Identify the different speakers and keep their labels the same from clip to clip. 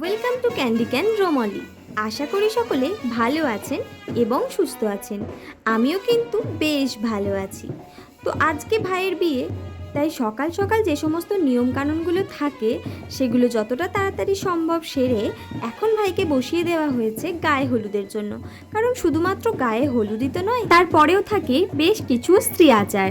Speaker 1: Welcome to candy can রোমলি। আশা করি সকলে ভালো আছেন এবং সুস্থ আছেন। আমিও কিন্তু বেশ ভালো আছি। তো আজকে ভাইয়ের বিয়ে, তাই সকাল সকাল যে সমস্ত নিয়মকানুনগুলো থাকে, সেগুলো যতটা তাড়াতাড়ি সম্ভব সেরে এখন ভাইকে বসিয়ে দেওয়া হয়েছে গায়ে হলুদের জন্য। কারণ শুধুমাত্র গায়ে হলুদই তো নয়, তারপরেও থাকে বেশ কিছু স্ত্রী আচার।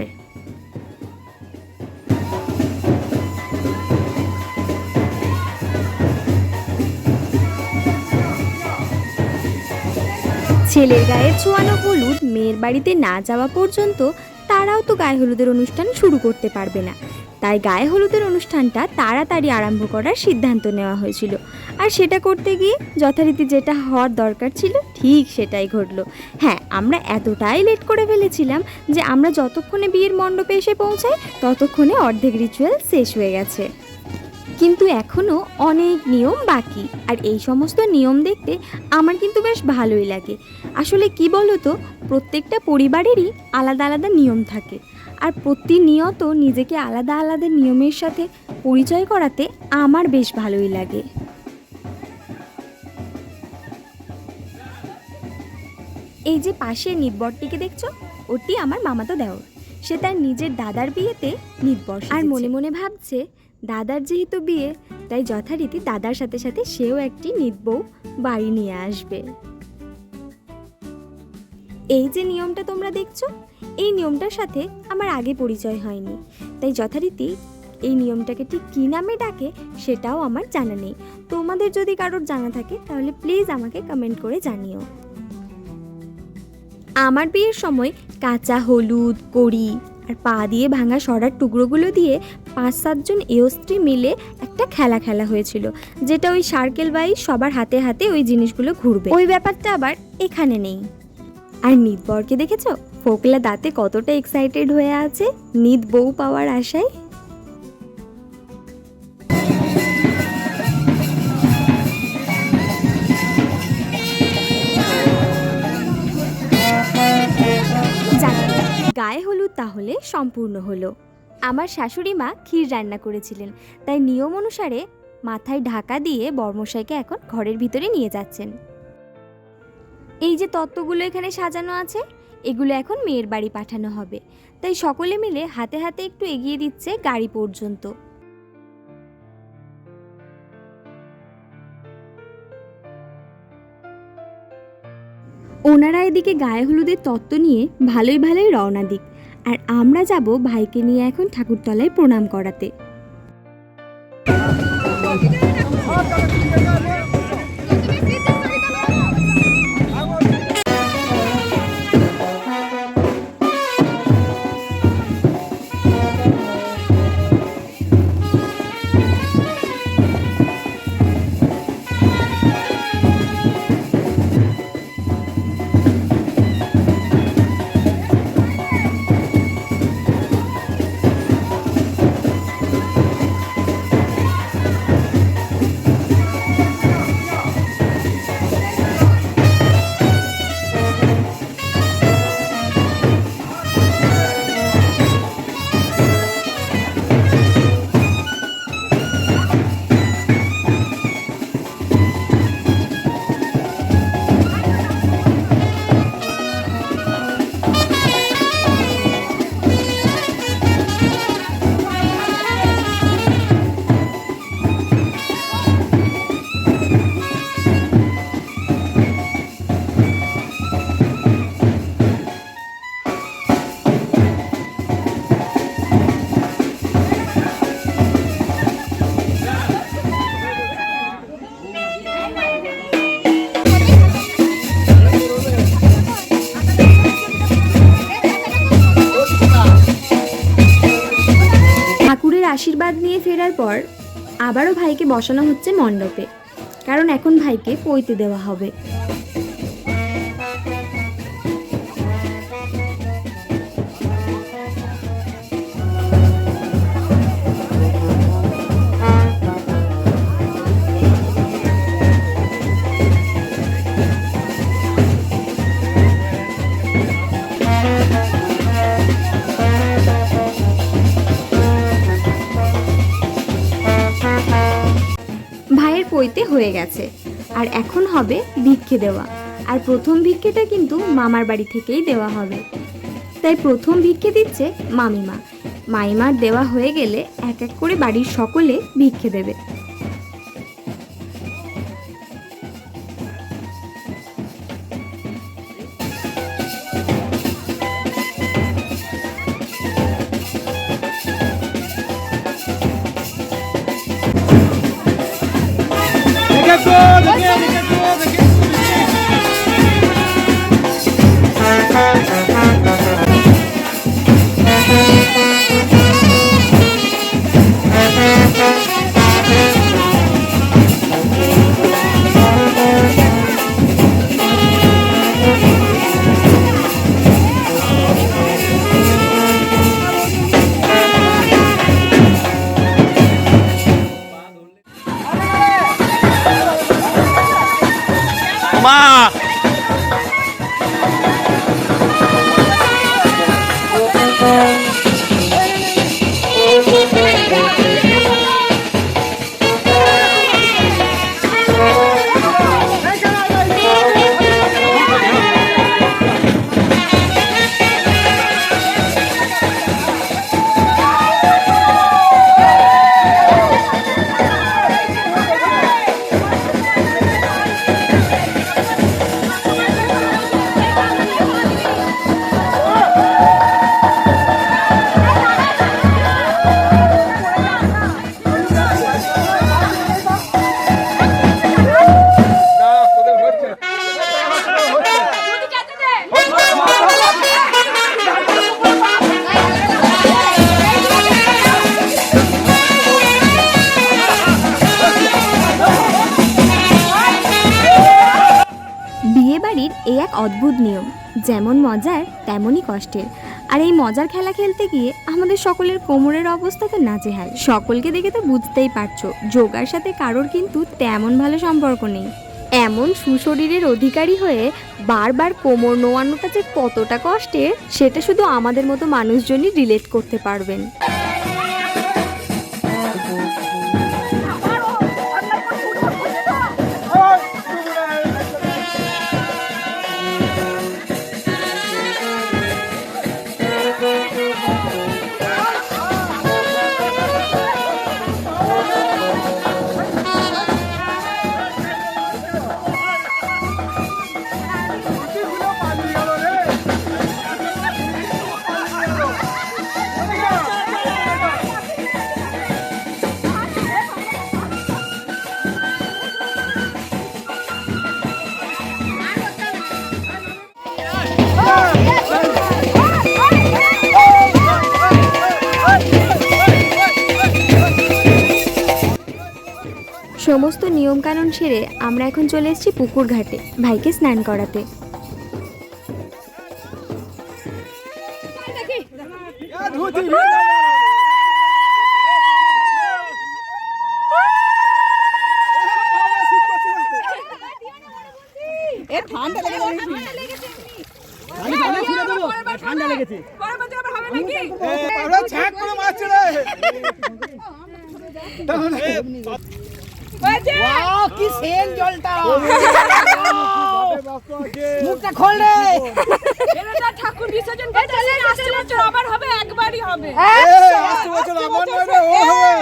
Speaker 1: ছেলের গায়ে ছোঁয়ানো হলুদ, মেয়ের বাড়িতে না যাওয়া পর্যন্ত তারাও তো গায়ে হলুদের অনুষ্ঠান শুরু করতে পারবে না। তাই গায়ে হলুদের অনুষ্ঠানটা তাড়াতাড়ি আরম্ভ করার সিদ্ধান্ত নেওয়া হয়েছিল। আর সেটা করতে গিয়ে যথারীতি যেটা হওয়ার দরকার ছিল, ঠিক সেটাই ঘটলো। হ্যাঁ আমরা এতটাই লেট করে ফেলেছিলাম যে আমরা যতক্ষণে বিয়ের মণ্ডপে এসে পৌঁছাই, ততক্ষণে অর্ধেক রিচুয়াল শেষ হয়ে গেছে। কিন্তু এখনও অনেক নিয়ম বাকি। আর এই সমস্ত নিয়ম দেখতে আমার কিন্তু বেশ ভালোই লাগে। আসলে কি বলো তো প্রত্যেকটা পরিবারেরই আলাদা আলাদা নিয়ম থাকে। আর প্রতিনিয়ত নিজেকে আলাদা আলাদা নিয়মের সাথে পরিচয় করাতে আমার বেশ ভালোই লাগে। এই যে পাশে নির্বরটিকে দেখছ ওটি আমার মামাতো দেওর। সে তার নিজের দাদার বিয়েতে নির্বর আর মনে মনে ভাবছে দাদার যেহেতু বিয়ে, তাই যথারীতি দাদার সাথে সাথে সেও একটি নিতবউ বাড়ি নিয়ে আসবে। এই যে নিয়মটা তোমরা দেখছ, এই নিয়মটার সাথে আমার আগে পরিচয় হয়নি। তাই যথারীতি এই নিয়মটাকে ঠিক কী নামে ডাকে সেটাও আমার জানা নেই। তোমাদের যদি কারোর জানা থাকে, তাহলে প্লিজ আমাকে কমেন্ট করে জানিও। আমার বিয়ের সময় কাঁচা, হলুদ, কড়ি আর পা দিয়ে ভাঙা সরার টুকরোগুলো দিয়ে পাঁচ সাতজন এস্ত্রী মিলে একটা খেলা খেলা হয়েছিল যেটা ওই সার্কেল বাই সবার হাতে হাতে ওই জিনিসগুলো ঘুরবে। ওই ব্যাপারটা আবার এখানে নেই। আর নিদবরকে দেখেছ দেখেছ? ফোকলা দাঁতে কতটা এক্সাইটেড হয়ে আছে? নিদ বউ পাওয়ার আশায়? গায়ে হলুদ তাহলে সম্পূর্ণ হলো। আমার শাশুড়ি মা ক্ষীর রান্না করেছিলেন, তাই নিয়ম অনুসারে মাথায় ঢাকা দিয়ে বর্মশাইকে এখন ঘরের ভিতরে নিয়ে যাচ্ছেন। এই যে তত্ত্বগুলো এখানে সাজানো আছে, এগুলো এখন মেয়ের বাড়ি পাঠানো হবে। তাই সকলে মিলে হাতে হাতে একটু এগিয়ে দিচ্ছে গাড়ি পর্যন্ত। ওনারা এদিকে গায়ে হলুদের তত্ত্ব নিয়ে ভালোই ভালোই রওনা দিক। আর আমরা যাব ভাইকে নিয়ে এখন ঠাকুরতলায় প্রণাম করাতে। ফেরার পর আবারও ভাইকে বসানো হচ্ছে মণ্ডপে কারণ এখন ভাইকে পৈতে দেওয়া হবে। ভাইয়ের হয়ে গেছে। আর এখন হবে ভিক্ষে দেওয়া। আর প্রথম ভিক্ষেটা কিন্তু মামার বাড়ি থেকেই দেওয়া হবে। তাই প্রথম ভিক্ষে দিচ্ছে মামিমা। মাইমার দেওয়া হয়ে গেলে এক এক করে বাড়ির সকলে ভিক্ষে দেবে।
Speaker 2: so মা।
Speaker 1: বিয়ে বাড়ির এই এক অদ্ভুত নিয়ম। যেমন মজার, তেমনই কষ্টের। আর এই মজার খেলা খেলতে গিয়ে আমাদের সকলের কোমরের অবস্থা তো নাজেহাল। সকলকে দেখে তো বুঝতেই পারছ, যোগার সাথে কারোর কিন্তু তেমন ভালো সম্পর্ক নেই। এমন সুশরীরের অধিকারী হয়ে বারবার কোমর নোয়ানোটা যে কতটা কষ্টের, সেটা শুধু আমাদের মতো মানুষজনই রিলেট করতে পারবেন। সমস্ত নিয়মকানুন সেরে আমরা এখন চলে এসেছি পুকুর ঘাটে ভাইকে স্নান করাতে
Speaker 3: ঠান্ডা লেগেছে ঠান্ডা লেগেছে
Speaker 2: আমরা ছাক করে মারছে রে
Speaker 3: ওয়াও কি সেন জলটা। মুখটা খোল রে।
Speaker 4: ঠাকুর বিসর্জন করতে আসছে বছর আবার হবে একবারই হবে।
Speaker 2: আসতে বছর আবার নয় রে, ও হবে।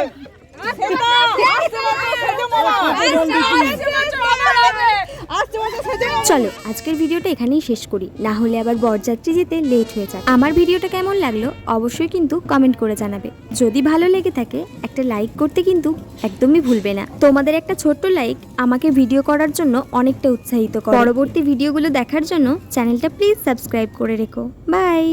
Speaker 1: চলো, আজকের ভিডিওটা এখানেই শেষ করি। না হলে আবার বরযাত্রী যেতে লেট হয়ে যাবে আমার ভিডিওটা কেমন লাগল অবশ্যই কিন্তু কমেন্ট করে জানাবে। যদি ভালো লেগে থাকে, একটা লাইক করতে কিন্তু একদমই ভুলবে না। তোমাদের একটা ছোট্ট লাইক আমাকে ভিডিও করার জন্য অনেকটা উৎসাহিত করে। পরবর্তী ভিডিওগুলো দেখার জন্য চ্যানেলটা প্লিজ সাবস্ক্রাইব করে রেখো। বাই